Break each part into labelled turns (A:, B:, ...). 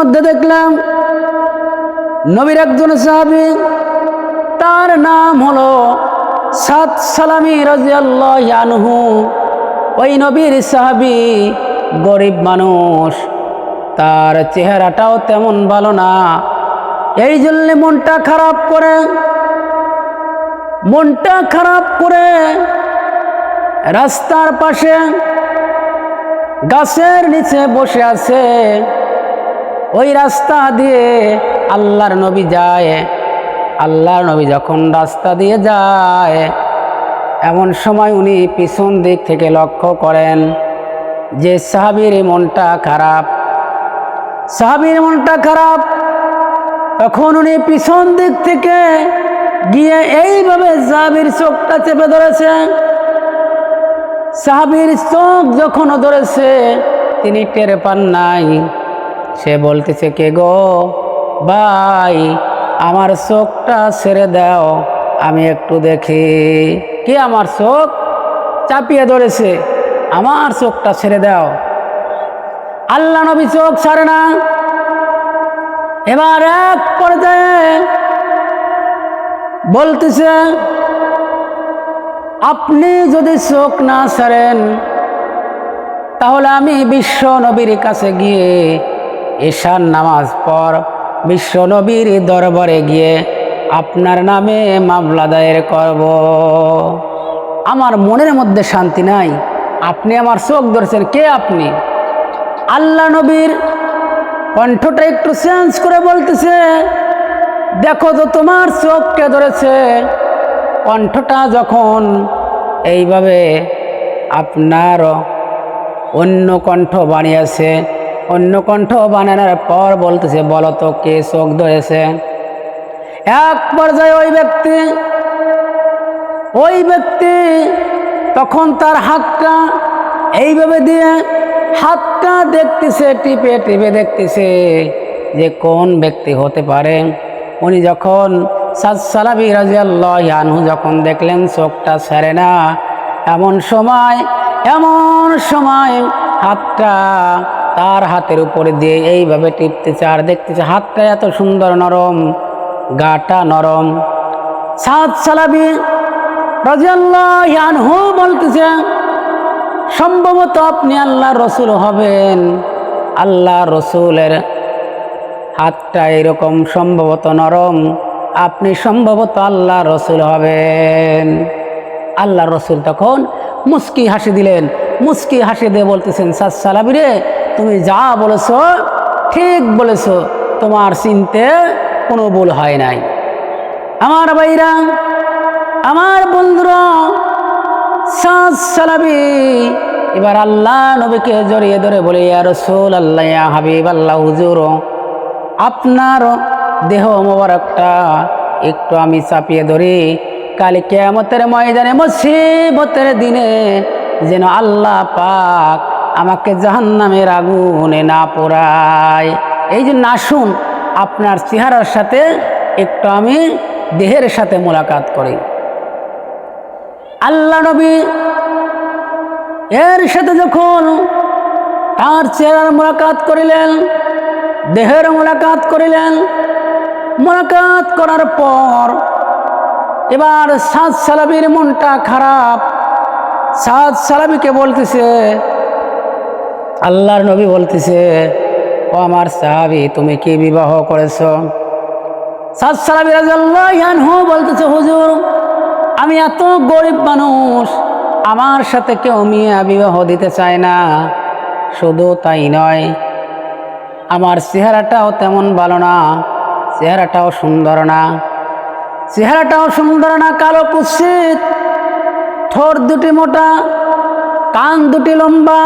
A: মধ্যে দেখলাম নবীর একজন সাহাবি, তার নাম হলো সাত সালামি রাজিয়াল্লাহ ওই নবীর সাহাবি গরিব মানুষ, তার চেহারাটাও তেমন ভালো না। এই জন্যে মনটা খারাপ করে, মনটা খারাপ করে রাস্তার পাশে গাছের নিচে বসে আছে। ওই রাস্তা দিয়ে আল্লাহর নবী যায়। আল্লাহর নবী যখন রাস্তা দিয়ে যায়, এমন সময় উনি পিছন দিক থেকে লক্ষ্য করেন যে সাহাবির মনটা খারাপ। সাহাবির মনটা খারাপ। তখন উনি পিছন দিক থেকে গিয়ে এইভাবে সাহাবির চোখটা চেপে ধরেছে। সাহাবির চোখ যখন ধরেছে, তিনি টের পান নাই। সে বলতেছে, কে গো? ভাই, আমার চোখটা ছেড়ে দাও, আমি একটু দেখি। কে আমার চোখ? চাপিয়ে ধরেছে, আমার চোখটা ছেড়ে দাও। আল্লাহ নবী চোখ ছাড়ে না? এবার এক পর্যায়ে বলতেছে, আপনি যদি চোখ না ছাড়েন, তাহলে আমি বিশ্ব নবীর কাছে গিয়ে ঈশান নামাজ পর বিশ্ব নবীর দরবারে গিয়ে আপনার নামে মামলা দায়ের করব। আমার মনের মধ্যে শান্তি নাই। আপনি আমার চোখ ধরেছেন, কে আপনি? আল্লাহ নবীর কণ্ঠটা একটু চেঞ্জ করে বলতেছে, দেখো তো তোমার চোখকে ধরেছে? কণ্ঠটা যখন এইভাবে আপনার অন্য কণ্ঠ বানিয়েছে অন্য কণ্ঠ বানানোর পর বলতেছে, বলো তো কে চোখ ধরেছে? এক পর্যায়ে ওই ব্যক্তি ওই ব্যক্তি তখন তার হাতটা এইভাবে দিয়ে হাতটা দেখতেছে, টিপে টিপে দেখতেছে যে কোন ব্যক্তি হতে পারে। উনি যখন সালাবি রাজিয়াল্লাহ আনহু যখন দেখলেন, চোখটা ছাড়ে না, এমন সময় এমন সময় হাতটা তার হাতের উপরে দিয়ে এইভাবে টিপতেছে আর দেখতেছে হাতটা এত সুন্দর নরম, গাটা নরম। সাত সালাবি রাজিয়াল্লাহ বলতেছে, সম্ভবত আপনি আল্লাহ রসুল হবেন। আল্লাহ রসুলের হাতটা এরকম সম্ভবত নরম, আপনি সম্ভবত আল্লাহ রসুল হবেন। আল্লাহ রসুল তখন মুস্কি হাসি দিলেন। মুস্কি হাসি দিয়ে বলতেছেন সালাবি রে তুমি যা বলেছ, ঠিক বলেছ, তোমার চিনতে কোনো ভুল হয় নাই। আমার ভাইরা, আমার বন্ধুরা সালাবি, এবার আল্লাহ নবীকে জড়িয়ে ধরে বলে, ইয়া রসুল আল্লাহ ইয়া হাবিব আল্লাহ হুজুর, আপনার দেহ মোবারকটা একটু আমি চাপিয়ে ধরি। কালি কেমতের ময়দানে মুসিবতের দিনে যেন আল্লাহ পাক আমাকে জাহান্নামের আগুনে না পোড়ায়। এই যে নাশুন আপনার চেহারার সাথে একটু আমি দেহের সাথে মোলাকাত করি। আল্লাহ নবী এর সাথে যখন তার চেহারার মোলাকাত করিলেন, দেহের মোলাকাত করিলেন, মোলাকাত করার পর এবার সাত সালাবির মনটা খারাপ। সাত সালাবিকে বলতেছে আল্লাহর নবী বলতেছে, ও আমার সাহাবি, তুমি কি বিবাহ করেছ? বলতেছে, হুজুর, আমি এত গরিব মানুষ, আমার সাথে কেউ মিয়া বিবাহ দিতে চায় না। শুধু তাই নয়, আমার চেহারাটাও তেমন ভালো না, চেহারাটাও সুন্দর না। চেহারাটাও সুন্দর না, কালো কুৎসিত, ঠোঁট দুটি মোটা, কান দুটি লম্বা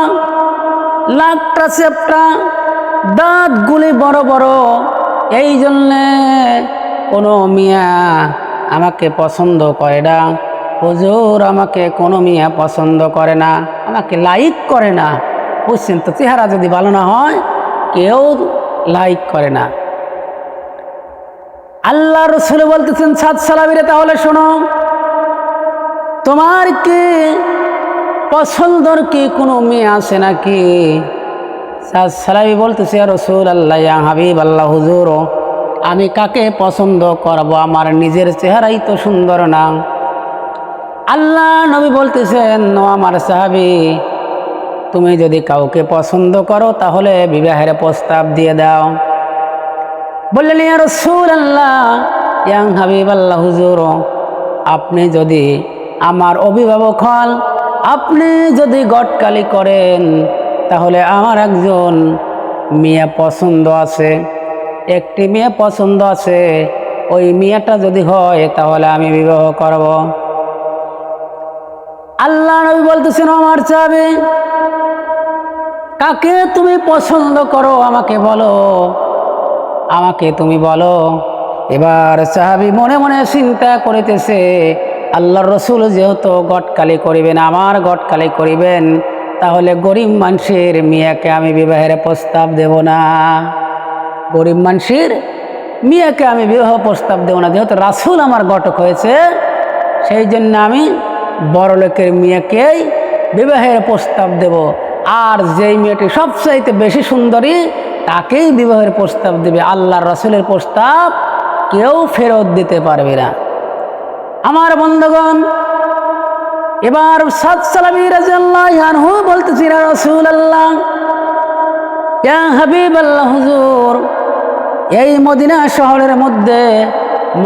A: লাকটা চেপটা দাঁতগুলি বড় বড়। এই জন্যে কোনো মিয়া আমাকে পছন্দ করে না। হুজুর আমাকে কোনো মিয়া পছন্দ করে না। আমাকে লাইক করে না। বুঝছেন তো? চেহারা যদি ভালো না হয়, কেউ লাইক করে না। আল্লাহ রসুল বলতেছেন, সাত সালাবিরে তাহলে শোনো, তোমার কি পছন্দর কি কোনো মেয়ে আছে নাকি? সালামি বলতেছে রসুল আল্লাহ হাবিব আল্লাহ হুজুর, আমি কাকে পছন্দ করব? আমার নিজের চেহারাই তো সুন্দর না। আল্লাহ নবী বলতেছেন, "ও আমার সাহাবি, তুমি যদি কাউকে পছন্দ করো, তাহলে বিবাহের প্রস্তাব দিয়ে দাও। বললেন, ইয়া রসুল আল্লাহ ইয়াং হাবিব আল্লাহ হুজুর, আপনি যদি আমার অভিভাবক হন আপনি যদি গটকালি করেন, তাহলে আমার একজন মেয়ে পছন্দ আছে। একটি মেয়ে পছন্দ আছে, ওই মেয়েটা যদি হয়, তাহলে আমি বিবাহ করব। আল্লাহ নবী বলতেছেন, আমার চাবে, কাকে তুমি পছন্দ করো আমাকে বলো। আমাকে তুমি বলো। এবার সাহাবি মনে মনে চিন্তা করিতেছে আল্লাহর রসুল যেহেতু গটকালি করিবেন, আমার গটকালি করিবেন, তাহলে গরিব মানুষের মেয়েকে আমি বিবাহের প্রস্তাব দেব না। গরিব মানুষের মেয়েকে আমি বিবাহ প্রস্তাব দেব না। যেহেতু রাসুল আমার গটক হয়েছে, সেই জন্য আমি বড় লোকের মেয়েকেই বিবাহের প্রস্তাব দেব। আর যেই মেয়েটি সবচাইতে বেশি সুন্দরী, তাকেই বিবাহের প্রস্তাব দেবে। আল্লাহ রসুলের প্রস্তাব কেউ ফেরত দিতে পারবে না। আমার বন্ধুগণ, এবার সাত সালামি বলতেছি আল্লাহ হুজুর, এই মদিনা শহরের মধ্যে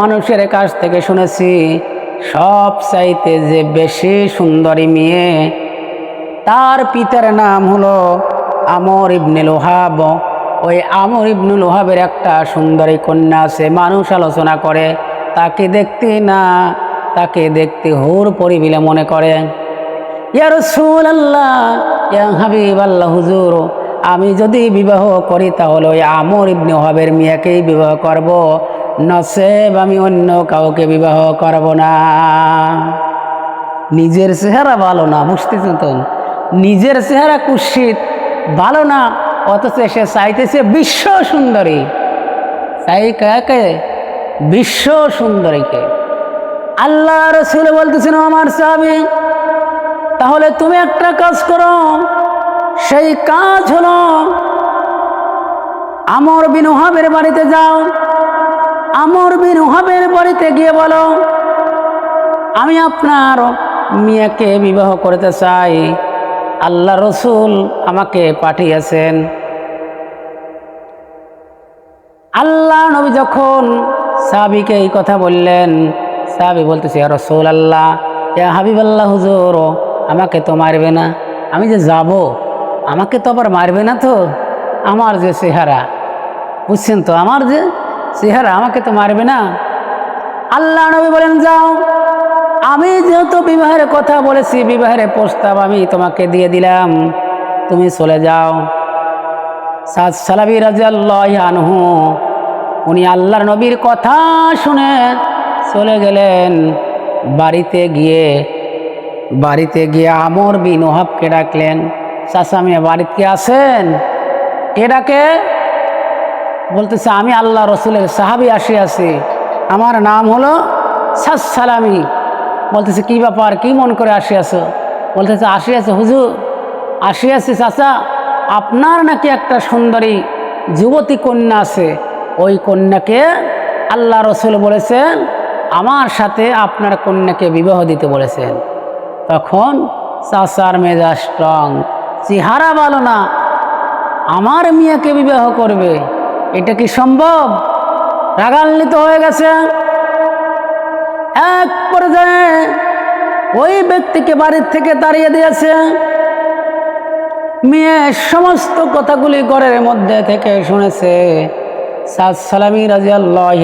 A: মানুষের কাছ থেকে শুনেছি সব চাইতে যে বেশি সুন্দরী মেয়ে, তার পিতার নাম হলো আমর ইবনে লোহাব। ওই আমর ইবনুল ওহাবের একটা সুন্দরী কন্যা আছে, মানুষ আলোচনা করে, তাকে দেখতে না তাকে দেখতে হুর পরিবিলে মনে করে। আল্লাহ ইয়া হাবিব আল্লাহ হুজুর, আমি যদি বিবাহ করি তাহলে ওই আমর ইবনে ওহাবের মেয়েকেই বিবাহ করব। নসেব আমি অন্য কাউকে বিবাহ করব না। নিজের চেহারা ভালো না, বুঝতেছেন তো? নিজের চেহারা কুৎসিত, ভালো না, অথচ সে চাইতেছে বিশ্ব সুন্দরী। চাই কাকে? বিশ্ব সুন্দরীকে। আল্লাহ রসুল বলতেছেন আমার সাহাবি, তাহলে তুমি একটা কাজ করো। সেই কাজ হলো আমর বিন ওহাবের বাড়িতে যাও। আমর বিন ওহাবের বাড়িতে গিয়ে বলো, আমি আপনার মেয়েকে বিবাহ করতে চাই। আল্লাহ রসুল আমাকে পাঠিয়েছেন। আল্লাহ নবী যখন সাবিকে এই কথা বললেন সাবি বলতেছে, "ইয়া রসুল আল্লাহ ইয়া হাবিব আল্লাহ হুজুর, আমাকে তো মারবে না। আমি যে যাব, আমাকে তো আবার মারবে না তো? আমার যে চেহারা, বুঝছেন তো? আমার যে চেহারা, আমাকে তো মারবে না। আল্লাহ নবী বলেন, যাও, আমি যেহেতু বিবাহের কথা বলেছি, বিবাহের প্রস্তাব আমি তোমাকে দিয়ে দিলাম। তুমি চলে যাও। সাদ সালাবি রাজু উনি আল্লাহর নবীর কথা শুনে চলে গেলেন বাড়িতে গিয়ে বাড়িতে গিয়ে আমর বিন ওহাবকে ডাকলেন চাষা মিয়া বাড়িতে আছেন? কে ডাকে, বলতেছে, আমি আল্লাহ রসুলের সাহাবি আসি আছি আমার নাম হলো সালামি বলতেছে, কি ব্যাপার? কি মন করে আসি আছো বলতেছে, আসি আছে হুজুর। আসি আছি আপনার নাকি একটা সুন্দরী যুবতী কন্যা আছে। ওই কন্যাকে আল্লাহ রসুল বলেছেন আমার সাথে আপনার কন্যাকে বিবাহ দিতে বলেছেন। তখন চাচার মেজা স্ট্রং চেহারা ভালো না। আমার মেয়েকে বিবাহ করবে, এটা কি সম্ভব? রাগান্বিত হয়ে গেছে। এক পর্যায়ে ওই ব্যক্তিকে বাড়ির থেকে তাড়িয়ে দিয়েছে। মেয়ে সমস্ত কথাগুলি ঘরের মধ্যে থেকে শুনেছে। সাদ সালামি রাজি আল্লাহ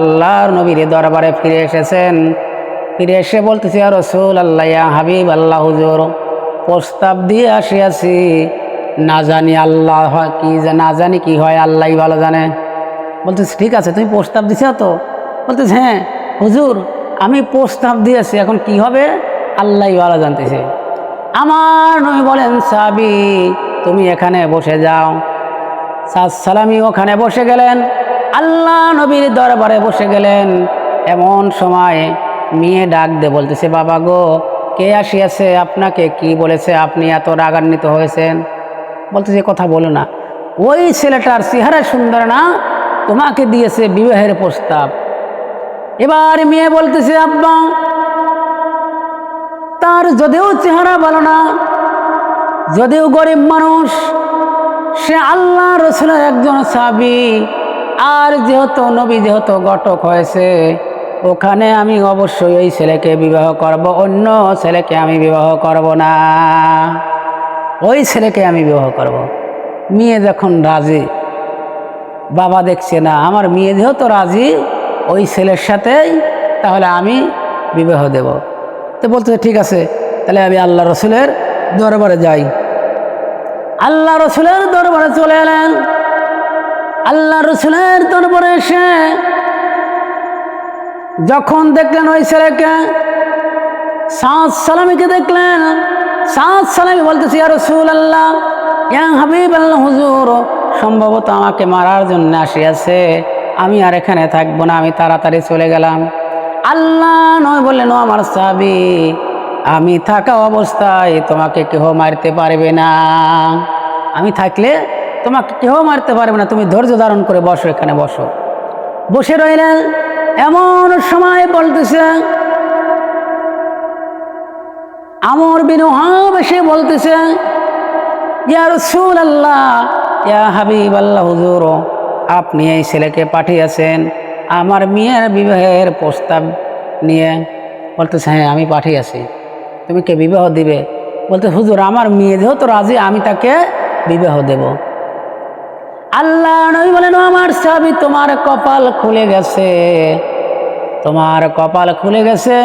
A: আল্লাহর নবীর দরবারে ফিরে এসেছেন। ফিরে এসে বলতেছি আর রসুল আল্লাহ হাবিব আল্লাহ হুজুর, প্রস্তাব দিয়ে আসিয়াছি। না জানি আল্লাহ হয় কি না জানি কি হয় আল্লাহই ভালো জানে। বলতেছি, ঠিক আছে, তুমি প্রস্তাব দিছ তো? বলতেছে হ্যাঁ হুজুর, আমি প্রস্তাব দিয়েছি, এখন কি হবে? আল্লাহই ভালো জানতেছে। আমার নবী বলেন সাবি তুমি এখানে বসে যাও। সালামি ওখানে বসে গেলেন। আল্লাহ নবীর দরবারে বসে গেলেন। এমন সময় মেয়ে ডাক দে বলতেছে, বাবা গো, কে আসিয়াছে? আপনাকে কি বলেছে? আপনি এত রাগান্বিত হয়েছেন? বলতেছে, কথা বলো না। ওই ছেলেটার চেহারা সুন্দর না? তোমাকে দিয়েছে বিবাহের প্রস্তাব। এবার মেয়ে বলতেছে, আব্বা, তার যদিও চেহারা ভালো না, যদিও গরিব মানুষ সে আল্লাহ রসুলের একজন সাবি আর যেহেতু নবী যেহেতু ঘটক হয়েছে, ওখানে আমি অবশ্যই এই ছেলেকে বিবাহ করব, অন্য ছেলেকে আমি বিবাহ করব না। ওই ছেলেকে আমি বিবাহ করব। মেয়ে যখন রাজি, বাবা দেখছে না, আমার মেয়ে যেহেতু রাজি, ওই ছেলের সাথেই তাহলে আমি বিবাহ দেব। তো বলতে ঠিক আছে, তাহলে আমি আল্লাহ রসুলের দরবারে যাই। আল্লাহ রসুলের দরবারে চলে এলেন। আল্লাহ রসুলের দরবারে এসে যখন দেখলেন ওই ছেলেকে সাত সালামিকে দেখলেন। সাত সালামি বলতেছি আর রসুল আল্লাহ ইয়া হাবিব আল্লাহ হুজুর, সম্ভবত আমাকে মারার জন্য আসিয়াছে। আমি আর এখানে থাকব না, আমি তাড়াতাড়ি চলে গেলাম। আল্লাহ নয় বললেন, ও আমার সাবি আমি থাকা অবস্থায় তোমাকে কেহ মারতে পারবে না। আমি থাকলে তোমাকে কেহ মারতে পারবে না। তুমি ধৈর্য ধারণ করে বসো, এখানে বসো। বসে রইলেন এমন সময় বলতেছে, আমর বিন ওহাব এসে বলতেছে, ইয়া রসুল আল্লাহ ইয়া হাবিব আল্লাহ হুজুর, আপনি এই ছেলেকে পাঠিয়েছেন আমার মেয়ের বিবাহের প্রস্তাব নিয়ে। বলতেছে হ্যাঁ আমি পাঠিয়েছি। তুমি কে বিবাহ দিবে? বলতে, হুজুর, আমার মেয়ে তো রাজি, আমি তাকে বিবাহ দেব। আল্লাহ নবী বলেন আমার সাবি তোমার কপাল খুলে গেছে। তোমার কপাল খুলে গেছে।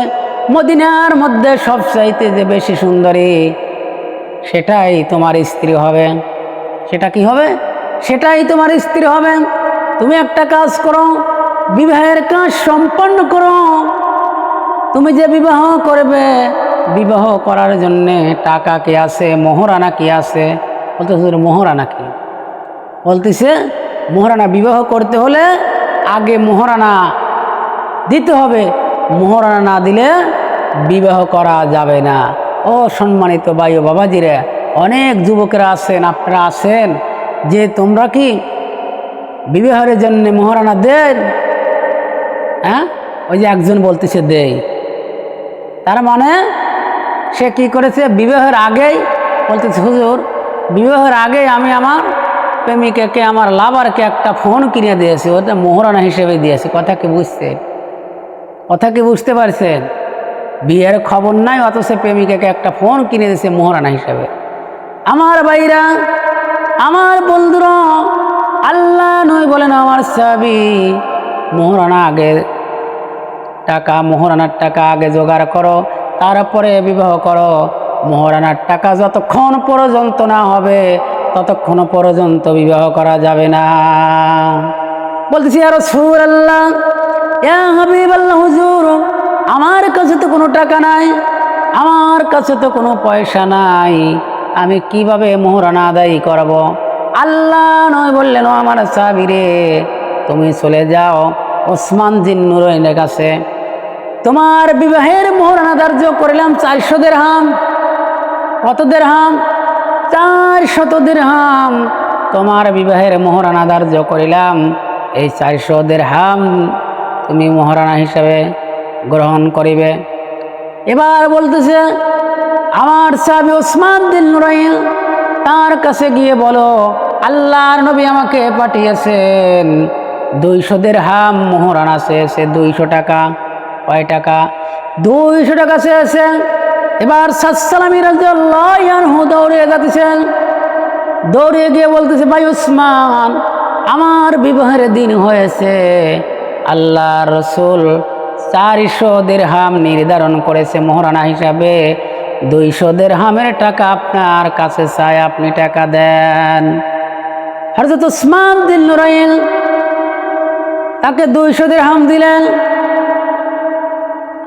A: মদিনার মধ্যে সব চাইতে যে বেশি সুন্দরী, সেটাই তোমার স্ত্রী হবে। সেটা কি হবে? সেটাই তোমার স্ত্রী হবে। তুমি একটা কাজ করো, বিবাহের কাজ সম্পন্ন করো। তুমি যে বিবাহ করবে বিবাহ করার জন্যে টাকা কি আছে, মোহরানা কি আছে? বলতে হুজুর মোহরানা কি? বলতেছে, মোহরানা বিবাহ করতে হলে আগে মোহরানা দিতে হবে। মোহরানা না দিলে বিবাহ করা যাবে না। ও সম্মানিত ভাই ও বাবাজিরা, অনেক যুবকেরা আছেন, আপনারা আছেন, যে তোমরা কি বিবাহের জন্য মোহরানা দেন? হ্যাঁ? ওই যে একজন বলতেছে দেই। তার মানে সে কি করেছে? বিবাহের আগেই বলতেছে, হুজুর, বিবাহের আগেই আমি আমার প্রেমিকাকে, আমার লাভারকে একটা ফোন কিনে দিয়েছি। ওটা মোহরানা হিসেবে দিয়েছি। কথা কি বুঝছেন কথা কি বুঝতে পারছেন বিয়ের খবর নাই, অথচ প্রেমিকাকে একটা ফোন কিনে দিয়েছে মোহরানা হিসেবে। আমার ভাইরা, আমার বন্ধুরা, আল্লাহ নয় বলেন আমার সাবি মোহরানা আগে টাকা, মোহরানার টাকা আগে জোগাড় করো। তারপরে বিবাহ করো। মোহরানার টাকা যতক্ষণ পর্যন্ত না হবে, ততক্ষণ পর্যন্ত বিবাহ করা যাবে না। বলতেছি আর সুর আল্লাহ হুজুর, আমার কাছে তো কোনো টাকা নাই, আমার কাছে তো কোনো পয়সা নাই, আমি কীভাবে মোহরানা আদায় করব? আল্লাহ নয় বললেন আমার সাবিরে, তুমি চলে যাও, ওসমান জিন নুরইনের কাছে। তোমার বিবাহের মোহরানা ধার্য করিলাম চারশো দেড়হাম কত দেড়হাম চার শত দেড়হাম তোমার বিবাহের মোহরানা ধার্য করিলাম এই চারশো দেড়হাম তুমি মহারানা হিসাবে গ্রহণ করিবে। এবার বলতেছে, আমার সাবি ওসমান দিন নুরাইন তার কাছে গিয়ে বলো, আল্লাহর নবী আমাকে পাঠিয়েছেন। দুইশো হাম মোহরানা চেয়েছে দুইশো টাকা কয় টাকা? দুইশো টাকা চেয়েছে এবার সাতসালামি রাজু দৌড়ে যাচ্ছেন। দৌড়ে গিয়ে বলতেছে, ভাই ওসমান আমার বিবাহের দিন হয়েছে। আল্লাহ রসুল চারিশো দেড়হাম নির্ধারণ করেছে মোহরানা হিসাবে। দুইশো দেড়হামের টাকা আপনার কাছে চাই, আপনি টাকা দেন। হরজত উসমান দিল নুরাইল তাকে দুইশো দেড়হাম দিলেন।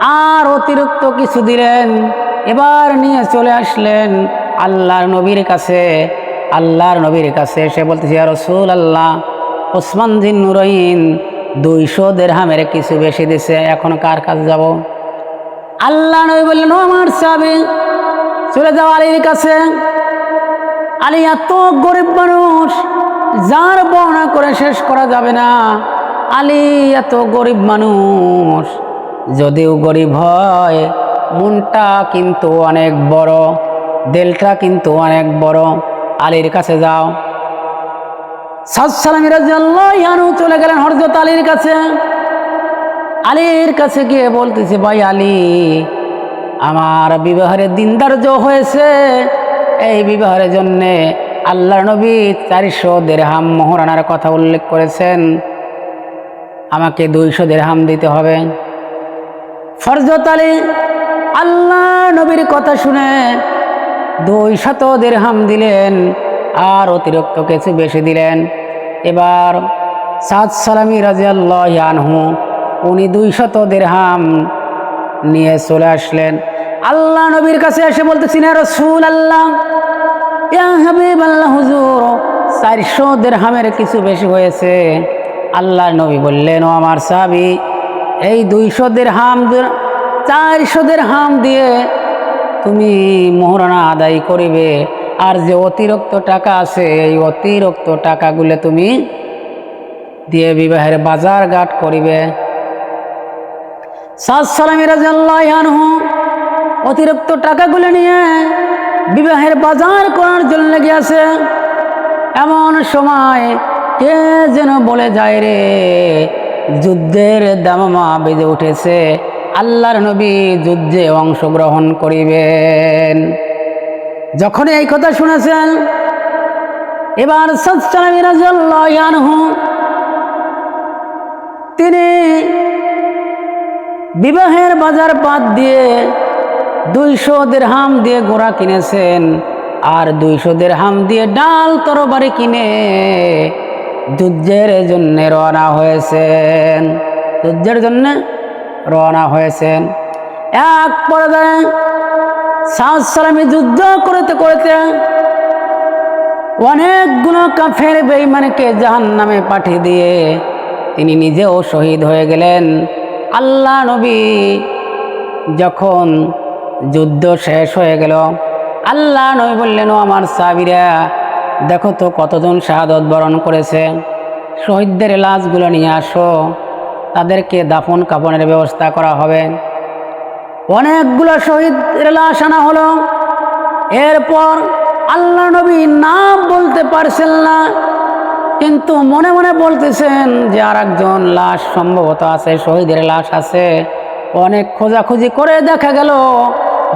A: আর অতিরিক্ত কিছু দিলেন। এবার নিয়ে চলে আসলেন আল্লাহর নবীর কাছে। আল্লাহর নবীর কাছে সে বলতেছে রসুল আল্লাহ ওসমান দিন নুরইন দুইশো দেড়হামের কিছু বেশি দিছে, এখন কার কাছে যাব? আল্লাহ নবী বললেন আমার সাবি চলে যাও আলীর কাছে। আলী এত গরিব মানুষ, যার বর্ণনা করে শেষ করা যাবে না। আলী এত গরিব মানুষ যদিও গরিব হয়, মনটা কিন্তু অনেক বড়, দিলটা কিন্তু অনেক বড়। আলীর কাছে যাও। চলে গেলেন হরজত আলীর কাছে। আলীর কাছে গিয়ে বলতেছে, ভাই আলী, আমার বিবাহের দিন ধার্য হয়েছে। এই বিবাহের জন্যে আল্লাহ নবী চারিশো দেড়হাম মোহরানার কথা উল্লেখ করেছেন। আমাকে দুইশো দেড়হাম দিতে হবে। ফরজত আলী আল্লাহ নবীর কথা শুনে দুই শত দেড়হাম দিলেন আর অতিরিক্ত কিছু বেশি দিলেন। এবার সাদ সালামি রাজিয়াল্লাহ উনি দুই শত দেড়হাম নিয়ে চলে আসলেন। আল্লাহ নবীর কাছে এসে বলতেছেন রসুল আল্লাহ হুজুর, চারশো দেড়হামের কিছু বেশি হয়েছে। আল্লাহ নবী বললেন, ও আমার সাহাবি এই দুইশো দেড়হাম চারশো দেড়হাম দিয়ে তুমি মোহরানা আদায় করিবে। আর যে অতিরিক্ত টাকা আছে, এই অতিরিক্ত টাকাগুলো তুমি দিয়ে বিবাহের বাজার ঘাট করিবে। অতিরিক্ত টাকাগুলো নিয়ে বিবাহের বাজার করার জন্য গিয়েছে এমন সময় কে যেন বলে যায় রে যুদ্ধের দামামা বেজে উঠেছে। আল্লাহর নবী যুদ্ধে অংশগ্রহণ করিবেন। যখন এই কথা শুনেছেন, এবার তিনি বিবাহের বাজার বাদ দিয়ে দুইশো দেড়হাম দিয়ে গোড়া কিনেছেন, আর দুইশো দেড়হাম দিয়ে ডাল তরবারি কিনে যুদ্ধের জন্য রওনা হয়েছেন। যুদ্ধের জন্য রওনা হয়েছেন। এক পর্যায়ে সাউদ সালামী যুদ্ধ করতে করতে অনেকগুলো কাফের বেইমানকে জাহান নামে পাঠিয়ে দিয়ে তিনি নিজেও শহীদ হয়ে গেলেন। আল্লাহ নবী যখন যুদ্ধ শেষ হয়ে গেল, আল্লাহ নবী বললেন আমার সাবিরা দেখো তো কতজন শাহাদত বরণ করেছে। শহীদদের লাশগুলো নিয়ে আসো। তাদেরকে দাফন কাপনের ব্যবস্থা করা হবে। অনেকগুলো শহীদের লাশ আনা হলো। এরপর আল্লাহ নবী নাম বলতে পারছেন না। কিন্তু মনে মনে বলতেছেন যে আর একজন লাশ সম্ভবত আছে, শহীদের লাশ আছে। অনেক খোঁজাখুঁজি করে দেখা গেল,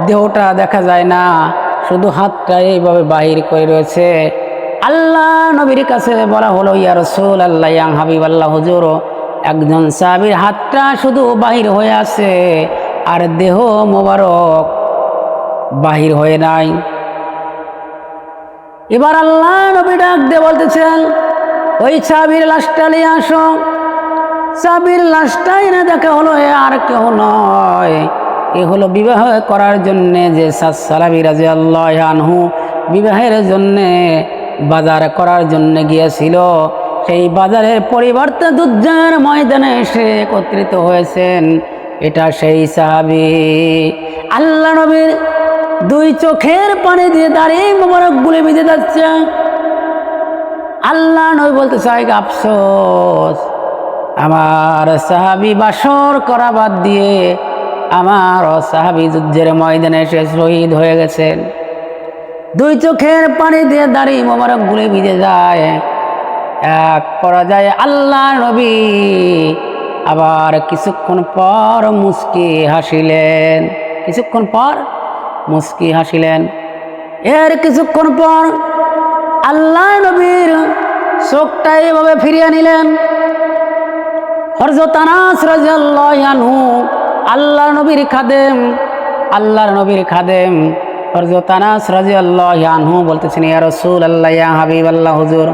A: দেহটা দেখা যায় না। শুধু হাতটা এইভাবে বাহির করে রয়েছে। আল্লাহ নবীর কাছে বলা হলো, ইয়া রসুল আল্লাহ ইয়াং হাবিব আল্লাহ হুজুর, একজন সাহাবির হাতটা শুধু বাহির হয়ে আছে আর দেহ মোবারক বাহির হয়ে নাই। এবার আল্লাহ নবী ডাক দিয়ে বলতেছেন, ওই চাবির লাশটা নিয়ে আসো। চাবির লাশটাই না দেখা হলো, এ আর কেউ নয়। এ হলো বিবাহ করার জন্যে যে সালাবি রাজে আল্লাহ বিবাহের জন্যে বাজার করার জন্য গিয়েছিল। সেই বাজারের পরিবর্তে দুর্যার ময়দানে এসে একত্রিত হয়েছেন। এটা সেই সাহাবি। আল্লাহ নবীর দুই চোখের পানি দিয়ে দাঁড়িয়ে গুলে ভিজে যাচ্ছে। আল্লাহ নবী বলতে চাই আফসোস, আমার সাহাবি বাসর করা বাদ দিয়ে আমার সাহাবি যুদ্ধের ময়দানে এসে শহীদ হয়ে গেছেন। দুই চোখের পানি দিয়ে দাঁড়িয়ে মোবারক গুলে ভিজে যায়। এক পরাজয়ে আল্লাহ নবী আবার কিছুক্ষণ পর মুস্কি হাসিলেন। কিছুক্ষণ পর মুস্কি হাসিলেন। এর কিছুক্ষণ পর আল্লাহ নবীর চোখটা এভাবে ফিরিয়ে নিলেন। হরজত রাজিয়াল্লাহু আল্লাহ নবীর খাদেম, আল্লাহর নবীর খাদেম হরজত আনাস রাজিয়াল্লাহু বলতেছেন, ইয়া রসুল আল্লাহ ইয়া হাবিব আল্লাহ হুজুর।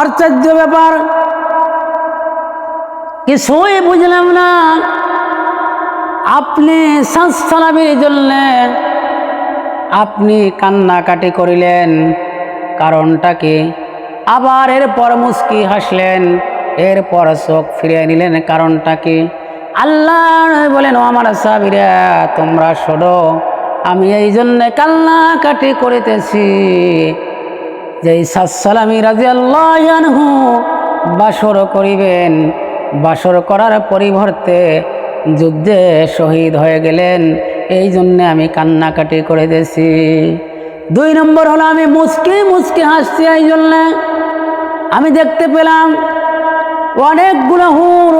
A: আশ্চর্য ব্যাপার। কিছুই বুঝলাম না। আপনি সালামের জন্য আপনি কান্নাকাটি করিলেন। কারণটা কি? আবার এরপর মুস্কি হাসলেন, এরপর চোখ ফিরিয়ে নিলেন। কারণটা কি? আল্লাহ বলেন আমার সাবিরা তোমরা শোনো আমি এই জন্যে কান্নাকাটি করিতেছি যে সালামি রাজি আল্লাহু বাসর করিবেন। বাসর করার পরিবর্তে যুদ্ধে শহীদ হয়ে গেলেন। এই জন্যে আমি কান্নাকাটি করিতেছি। দুই নম্বর হলো আমি মুসকি মুসকি হাসছি এই জন্যে। আমি দেখতে পেলাম অনেকগুলো হুর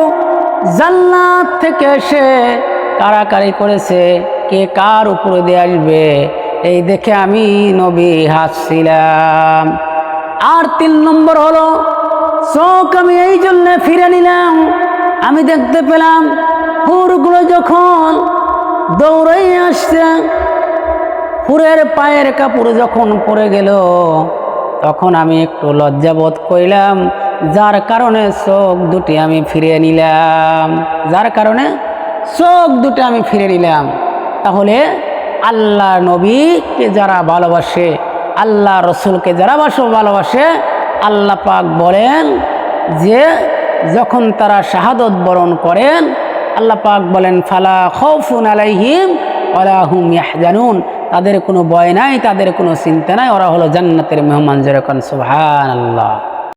A: জান্নাত থেকে এসে কারাকারি করেছে। কে কার উপরে দিয়ে আসবে? এই দেখে আমি নবী হাসছিলাম। আর তিন নম্বর হলো, চোখ আমি এই জন্য ফিরে নিলাম, আমি দেখতে পেলাম হুরগুলো যখন দৌড়াই আসছে হুরের পায়ের কাপড় যখন পড়ে গেল, তখন আমি একটু লজ্জাবোধ করিলাম, যার কারণে চোখ দুটি আমি ফিরিয়ে নিলাম। যার কারণে চোখ দুটি আমি ফিরে নিলাম। তাহলে আল্লাহ নবীকে যারা ভালোবাসে আল্লাহ রসুলকে যারা বাস ভালোবাসে, আল্লাহ পাক বলেন যে যখন তারা শাহাদত বরণ করেন, আল্লাহ পাক বলেন, ফালা খৌফুন আলাইহিম ওয়ালাহুম ইয়াহজানুন। তাদের কোনো ভয় নাই, তাদের কোনো চিন্তা নাই। ওরা হলো জান্নাতের মেহমান, যেরকম সুবহান আল্লাহ